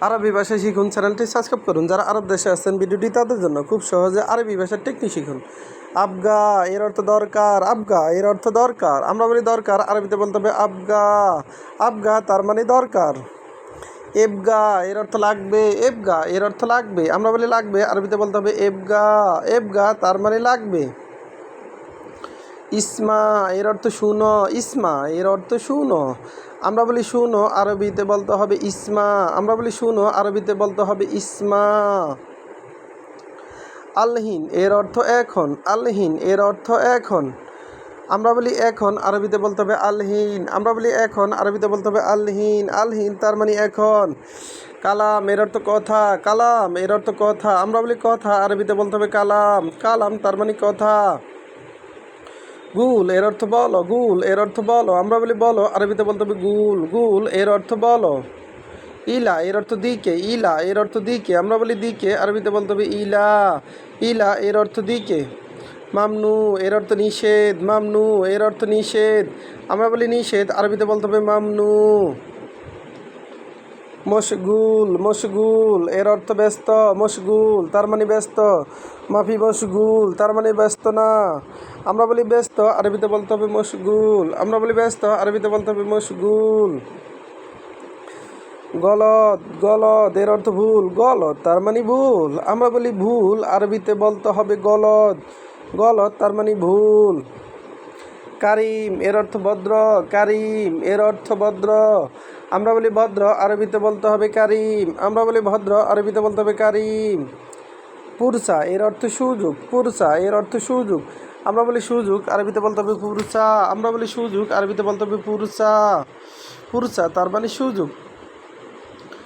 আরবি ভাষা শিখুন চ্যানেলটি সাবস্ক্রাইব করুন। যারা আরব দেশে আছেন, ভিডিওটি তাদের জন্য খুব সহজে আরবি ভাষার টেকনিক শিখুন। আবগা, এর অর্থ দরকার, আবগা, এর অর্থ দরকার। আমরা বলি দরকার, আরবিতে বলতে হবে আবগা। আবগা তার মানে দরকার। এবগা, এর অর্থ লাগবে। এবগা, এর অর্থ লাগবে। আমরা বলি লাগবে, আরবিতে বলতে হবে এবগা। এবগা তার মানে লাগবে। ইসমা, এর অর্থ শুনো, ইসমা, এর অর্থ শুনো। আমরা বলি শুনো, আরবিতে বলতে হবে ইসমা। আমরা বলি শুনো, আরবিতে বলতে হবে ইসমা। আলহিন, এর অর্থ এখন। আলহিন, এর অর্থ এখন। আমরা বলি এখন, আরবিতে বলতে হবে আলহিন। আমরা বলি এখন, আরবিতে বলতে হবে আলহিন। আলহিন তার মানে এখন। কালাম, এর অর্থ কথা। কালাম, এর অর্থ কথা। আমরা বলি কথা, আরবিতে বলতে হবে কালাম। কালাম তার মানে কথা। গুল, এর অর্থ বলো, গুল, এর অর্থ বলো। আমরা বলি বলো, আরবিতে বলতে হবে গুল গুল, এর অর্থ বলো। ইলা, এর অর্থ দিকে, ইলা, এর অর্থ দিকে। আমরা বলি দিকে, আরবিতে বলতে হবে ইলা ইলা, এর অর্থ দিকে। মামনু, এর অর্থ নিষেধ, মামনু, এর অর্থ নিষেধ। আমরা বলি নিষেধ, আরবিতে বলতে হবে মামনু। মশগুল মশগুল, এর অর্থ ব্যস্ত, মশগুল, তার মানে ব্যস্ত। মাফি, মশগুল, তার মানে ব্যস্ত না। আমরা বলি ব্যস্ত, আরবিতে বলতে হবে মশগুল। আমরা বলি ব্যস্ত, আরবিতে বলতে হবে মশগুল। গলত গলত এর অর্থ ভুল। গলত তার মানে ভুল। আমরা বলি ভুল, আরবিতে বলতে হবে গলত গলত তার মানে ভুল। কারিম, এর অর্থ ভদ্র। কারিম, এর অর্থ ভদ্র। আমরা বলি ভদ্র, আরবিতে বলতে হবে কারিম। আমরা বলি ভদ্র, আরবিতে বলতে হবে কারিম। পুরসা, এর অর্থ সুযোগ। পুরসা, এর অর্থ সুযোগ। আমরা বলি সুযোগ, আরবিতে বলতে হবে পুরসা। আমরা বলি সুযোগ, আরবিতে বলতে হবে পুরসা। পুরসা, তার মানে সুযোগ।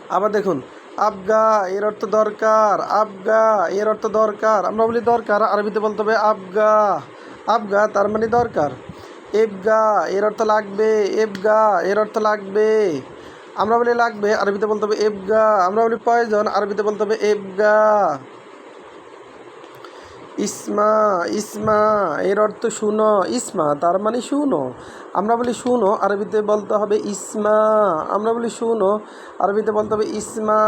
আবার দেখুন, আবগা, এর অর্থ দরকার। আবগা, এর অর্থ দরকার। আমরা বলি দরকার, আরবিতে বলতে হবে আবগা। আবগা, তার মানে দরকার। এবগা এর অর্থ লাগবে এবগা এর অর্থ লাগবে। আমরা বলি লাগবে, আরবিতে বলতে হবে এবগা আমরা বলি প্রয়োজন, আরবিতে বলতে হবে এবগা ইসমা ইসমা, এর অর্থ শুনো, ইসমা, তার মানে শুনো। আমরা বলি শুনো, আরবিতে বলতে হবে ইসমা। আমরা বলি শুনো, আরবিতে বলতে হবে ইসমা।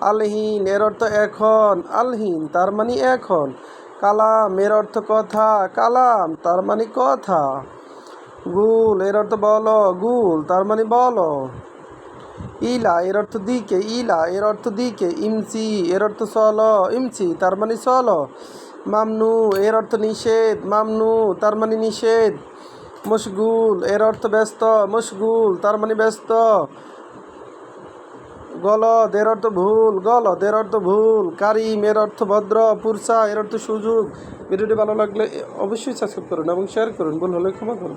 আলহিন, এর অর্থ এখন, আলহিন, তার মানে এখন। কালাম, এর অর্থ কথা। কালাম, তার মানে কথা। গুল, এর অর্থ বলো। গুল, তার মানে বলো। ইলা, এর অর্থ দিকে। ইলা, এর অর্থ দিকে। ইমসি, এর অর্থ সল। ইমসি, তার মানে চল মামনু, এর অর্থ নিষেধ। মামনু, তার মানে নিষেধ। মুশগুল, এর অর্থ ব্যস্ত। মুশগুল, তার মানে ব্যস্ত। গলদ এর অর্থ ভুল গলদ এর অর্থ ভুল। কারিম, এর অর্থ ভদ্র, পুরসা, এর অর্থ সুযোগ। ভিডিওটি ভালো লাগলে অবশ্যই সাবস্ক্রাইব করুন এবং শেয়ার করুন। ভুল হলে ক্ষমা করুন।